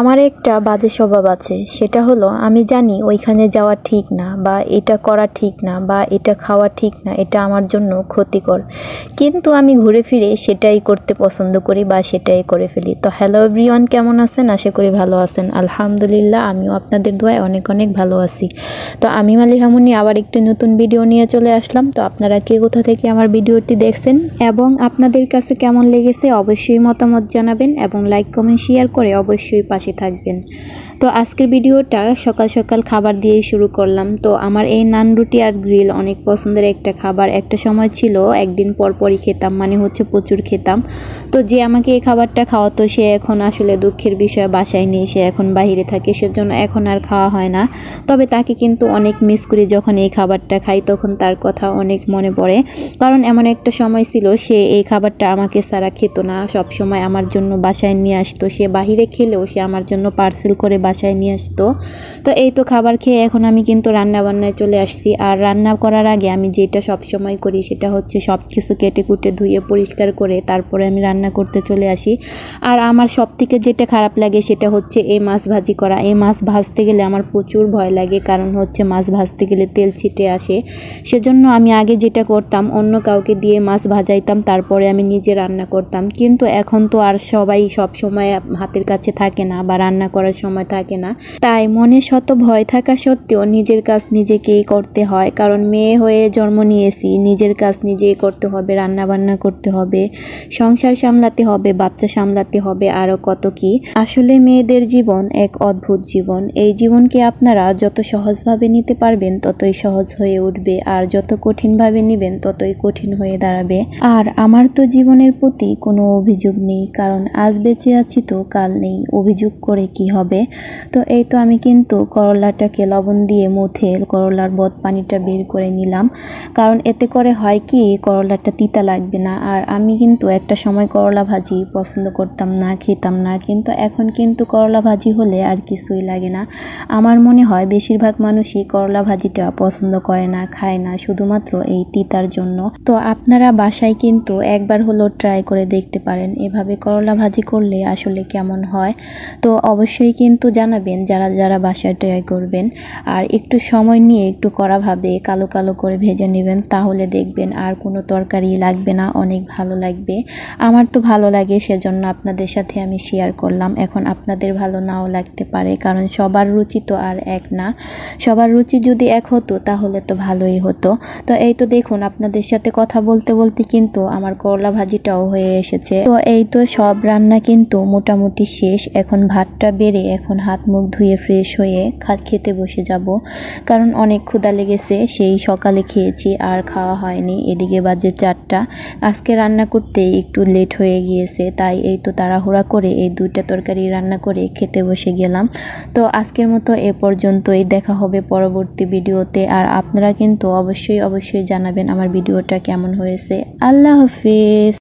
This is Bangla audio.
আমার একটা বাজে স্বভাব আছে। সেটা হলো, আমি জানি ওইখানে যাওয়া ঠিক না, বা এটা করা ঠিক না, বা এটা খাওয়া ঠিক না, এটা আমার জন্য ক্ষতিকর। কিন্তু আমি ঘুরে ফিরে সেটাই করতে পছন্দ করি বা সেটাই করে ফেলি। তো হ্যালো এভরিওয়ান কেমন আছেন? আশা করি ভালো আছেন। আলহামদুলিল্লাহ, আমিও আপনাদের দোয়ায় অনেক অনেক ভালো আছি। তো আমি মালিহামুনি আবার একটি নতুন ভিডিও নিয়ে চলে আসলাম। তো আপনারা কে কোথা থেকে আমার ভিডিওটি দেখছেন এবং আপনাদের কাছে কেমন লেগেছে, অবশ্যই মতামত জানাবেন এবং লাইক কমেন্ট শেয়ার করে অবশ্যই পাশে থাকবেন। তো আজকের ভিডিওটা সকাল সকাল খাবার দিয়েই শুরু করলাম। তো আমার এই নান রুটি আর গ্রিল অনেক পছন্দের একটা খাবার। একটা সময় ছিল, একদিন পর পরই খেতাম মানে হচ্ছে প্রচুর খেতাম। তো যে আমাকে এই খাবারটা খাওয়াতো, সে এখন আসলে দুঃখের বিষয়, বাসায় নেই, সে এখন বাইরে থাকে, সেজন্য এখন আর খাওয়া হয় না। তবে তাকে কিন্তু অনেক মিস করি যখন এই খাবারটা খাই, তখন তার কথা অনেক মনে পড়ে। কারণ এমন একটা সময় ছিল, সে এই খাবারটা আমাকে সারা খেত না। সব সময় আমার জন্য বাসায় নিয়ে আসতো। সে বাহিরে খেলেও সে আমার জন্য পার্সেল করে বাসায় নিয়ে আসতো। তো এই তো খাবার খেয়ে এখন আমি কিন্তু রান্না বান্নায় চলে আসছি। আর রান্না করার আগে আমি যেটা সব সময় করি সেটা হচ্ছে সব কিছু কেটে কুটে ধুয়ে পরিষ্কার করে তারপরে আমি রান্না করতে চলে আসি। আর আমার সব থেকে যেটা খারাপ লাগে সেটা হচ্ছে এই মাছ ভাজি করা। এই মাছ ভাজতে গেলে আমার প্রচুর ভয় লাগে, কারণ হচ্ছে মাছ ভাজতে গেলে তেল ছিটে আসে। সেজন্য আমি আগে যেটা করতাম, অন্য কাউকে দিয়ে মাছ ভাজাইতাম, তারপরে আমি নিজে রান্না করতাম। কিন্তু এখন তো আর সবাই সব সময় হাতের কাছে থাকে না। বা রান্না করার সময় থাকে না। তাই মনে শত ভয় থাকা সত্ত্বেও নিজের কাজ নিজেকেই করতে হয়। কারণ মেয়ে হয়ে জন্ম নিয়েছি, নিজের কাজ নিজেই করতে হবে রান্না বান্না করতে হবে, সংসার সামলাতে হবে, বাচ্চা সামলাতে হবে আরও কত কি। আসলে মেয়েদের জীবন এক অদ্ভুত জীবন। এই জীবনকে আপনারা যত সহজভাবে নিতে পারবেন, ততই সহজ হয়ে উঠবে। আর যত কঠিনভাবে নেবেন, ততই কঠিন হয়ে দাঁড়াবে। আর আমার তো জীবনের প্রতি কোনো অভিযোগ নেই, কারণ আজ বেঁচে আছি তো কাল নেই। অভিযোগ করে কি হবে? তো এই তো আমি কিন্তু করলাটাকে লবণ দিয়ে মুথে করলার বদ পানিটা বের করে নিলাম। কারণ এতে করে হয় কি, করলাটা তিতা লাগবে না। আর আমি কিন্তু একটা সময় করলা ভাজি পছন্দ করতাম না, খেতাম না। কিন্তু এখন কিন্তু করলা ভাজি হলে আর কিছুই লাগে না। আমার মনে হয় বেশিরভাগ মানুষই করলা ভাজিটা পছন্দ করে না, খায় না, শুধুমাত্র এই তিতার জন্য। তো আপনারা বাসায় কিন্তু একবার হলো ট্রাই করে দেখতে পারেন। এভাবে করলা ভাজি করলে আসলে কেমন হয়? তো অবশ্যই কিন্তু জানাবেন যারা যারা বাসায় ট্রাই করবেন। আর একটু সময় নিয়ে একটু কড়াভাবে কালো কালো করে ভেজে নেবেন, তাহলে দেখবেন আর কোনো তরকারি লাগবে না, অনেক ভালো লাগবে। আমার তো ভালো লাগে, সেজন্য আপনাদের সাথে আমি শেয়ার করলাম। এখন আপনাদের ভালো নাও লাগতে পারে, কারণ সবার রুচি তো আর এক না। সবার রুচি যদি এক হতো, তাহলে তো ভালোই হতো। তো এই তো দেখুন, আপনাদের সাথে কথা বলতে বলতে কিন্তু আমার করলা ভাজিটাও হয়ে এসেছে। তো এই তো সব রান্না কিন্তু মোটামুটি শেষ। এখন ভাতটা বেড়ে এখন হাত মুখ ধুয়ে ফ্রেশ হয়ে খা খেতে বসে যাব। কারণ অনেক ক্ষুধা লেগেছে, সেই সকালে খেয়েছি, আর খাওয়া হয়নি। এদিকে বাজে চারটা। আজকে রান্না করতে একটু লেট হয়ে গিয়েছে, তাই এই তো তাড়াহুড়া করে এই দুইটা তরকারি রান্না করে খেতে বসে গেলাম। তো আজকের মতো এ পর্যন্তই। দেখা হবে পরবর্তী ভিডিওতে। আর আপনারা কিন্তু অবশ্যই অবশ্যই জানাবেন আমার ভিডিওটা কেমন হয়েছে। আল্লাহ হাফিজ।